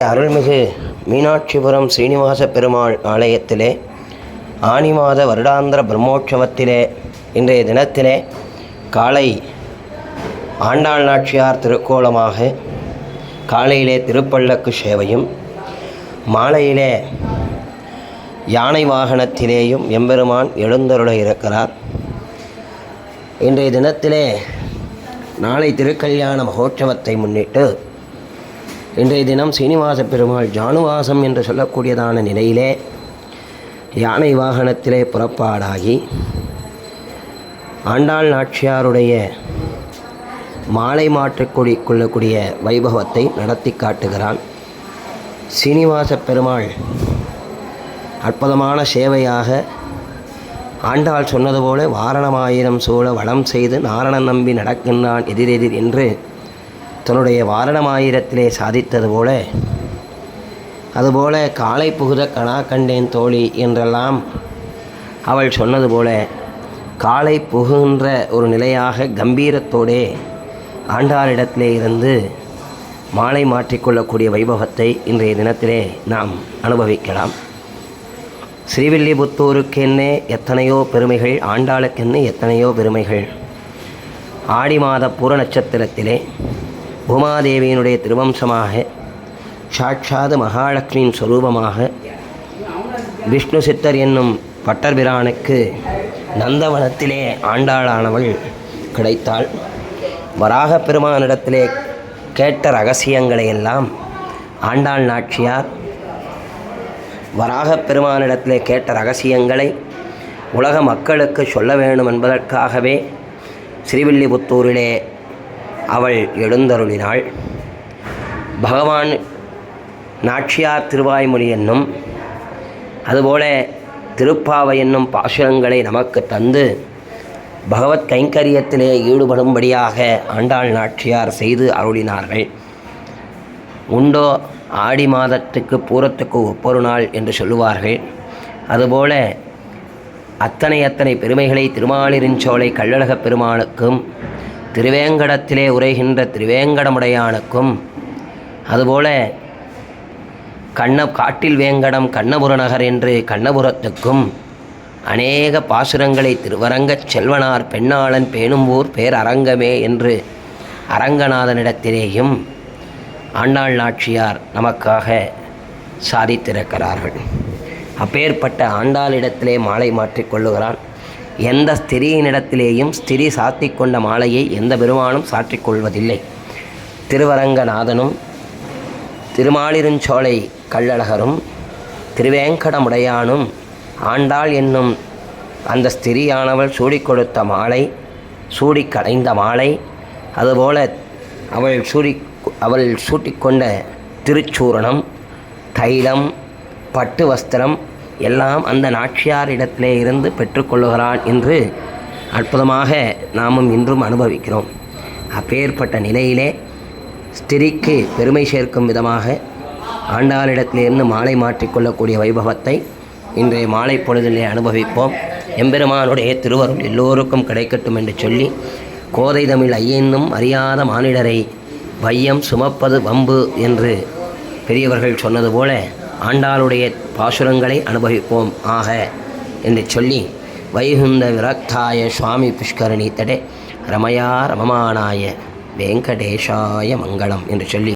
அருள்மிகு மீனாட்சிபுரம் ஸ்ரீனிவாச பெருமாள் ஆலயத்திலே ஆனி மாத வருடாந்திர பிரம்மோற்சவத்திலே இன்றைய தினத்திலே காலை ஆண்டாள் நாச்சியார் திருக்கோலமாக காலையிலே திருப்பள்ளக்கு சேவையும் மாலையிலே யானை வாகனத்திலேயும் எம்பெருமான் எழுந்தருள இருக்கிறார். இன்றைய தினத்திலே நாளை திருக்கல்யாண மகோற்சவத்தை முன்னிட்டு இன்றைய தினம் சீனிவாச பெருமாள் ஜானுவாசம் என்று சொல்லக்கூடியதான நிலையிலே யானை வாகனத்திலே புறப்பாடாகி ஆண்டாள் நாச்சியாருடைய மாலை மாற்றிக்கொடி கொள்ளக்கூடிய வைபவத்தை நடத்தி காட்டுகிறான் சீனிவாச பெருமாள். அற்புதமான சேவையாக ஆண்டாள் சொன்னது போல வாரணமாயிரம் சூழ வளம் செய்து நாரணன் நம்பி நடக்கின்றான் எதிரெதிர் என்று தன்னுடைய வாரணமாயிரத்திலே சாதித்தது போல அதுபோல காலை புகுத கணா கண்டேன் தோழி என்றெல்லாம் அவள் சொன்னது போல காலை புகுகின்ற ஒரு நிலையாக கம்பீரத்தோடே ஆண்டாரிடத்திலே இருந்து மாலை மாற்றிக்கொள்ளக்கூடிய வைபவத்தை இன்றைய தினத்திலே நாம் அனுபவிக்கலாம். ஸ்ரீவில்லிபுத்தூருக்கென்னே எத்தனையோ பெருமைகள் ஆண்டாளுக்கென்னே எத்தனையோ பெருமைகள். ஆடி மாத பூர நட்சத்திரத்திலே உமாதேவியினுடைய திருவம்சமாக சாட்சாது மகாலட்சுமியின் சொரூபமாக விஷ்ணு சித்தர் என்னும் பட்டர்பிரானுக்கு நந்தவனத்திலே ஆண்டாளானவள் கிடைத்தாள். வராகப் பெருமானிடத்திலே கேட்ட ரகசியங்களை எல்லாம் ஆண்டாள் நாட்சியார் வராகப் பெருமானிடத்திலே கேட்ட ரகசியங்களை உலக மக்களுக்கு சொல்ல வேண்டும் என்பதற்காகவே ஸ்ரீவில்லிபுத்தூரிலே அவள் எழுந்தருளினாள். பகவான் நாட்சியார் திருவாய்மொழி என்னும் அதுபோல திருப்பாவை என்னும் பாசுரங்களை நமக்கு தந்து பகவத் கைங்கரியத்திலே ஈடுபடும்படியாக ஆண்டாள் நாச்சியார் செய்து அருளினார்கள். உண்டோ ஆடி மாதத்துக்கு பூரத்துக்கு ஒப்பொரு நாள் என்று சொல்லுவார்கள். அதுபோல அத்தனை அத்தனை பெருமைகளை திருமாலிருஞ்சோலை கள்ளழகப் பெருமானுக்கும் திருவேங்கடத்திலே உரைகின்ற திருவேங்கடமுடையானுக்கும் அதுபோல கண்ண காட்டில் வேங்கடம் கண்ணபுர நகர் என்று கண்ணபுரத்துக்கும் அநேக பாசுரங்களை திருவரங்கச் செல்வனார் பெண்ணாளன் பேணும்பூர் பேரரங்கமே என்று அரங்கநாதனிடத்திலேயும் ஆண்டாள் நாச்சியார் நமக்காக சாதித்திருக்கிறார்கள். அப்பேற்பட்ட ஆண்டாளிடத்திலே மாலை மாற்றிக்கொள்ளுகிறான் எந்த ஸ்திரீயினிடத்திலேயும் ஸ்திரீ சாத்தி கொண்ட மாலையை எந்த பெருமானும் சாற்றிக்கொள்வதில்லை. திருவரங்கநாதனும் திருமாலிருஞ்சோலை கள்ளழகரும் திருவேங்கடமுடையானும் ஆண்டாள் என்னும் அந்த ஸ்திரியானவள் சூடி கொடுத்த மாலை சூடி கடைந்த மாலை அதுபோல அவள் சூடி அவள் சூட்டிக்கொண்ட திருச்சூரணம் தைலம் பட்டு வஸ்திரம் எல்லாம் அந்த நாச்சியாரிடத்திலே இருந்து பெற்றுக்கொள்ளுகிறான் என்று அற்புதமாக நாமும் இன்றும் அனுபவிக்கிறோம். அப்பேற்பட்ட நிலையிலே ஸ்திரிக்கு பெருமை சேர்க்கும் விதமாக ஆண்டாளிடத்திலிருந்து மாலை மாற்றிக்கொள்ளக்கூடிய வைபவத்தை இன்றைய மாலை பொழுதிலே அனுபவிப்போம். எம்பெருமானுடைய திருவருள் எல்லோருக்கும் கிடைக்கட்டும் என்று சொல்லி கோதை தமிழ் ஐயன்னும் அறியாத மானிடரை வையம் சுமப்பது வம்பு என்று பெரியவர்கள் சொன்னது போல ஆண்டாளுடைய பாசுரங்களை அனுபவிப்போம். ஆக என்று சொல்லி வைகுந்த விரக்தாய சுவாமி புஷ்கரணி தடே ரமயா ரமமானாய வெங்கடேஷாய மங்களம் என்று சொல்லி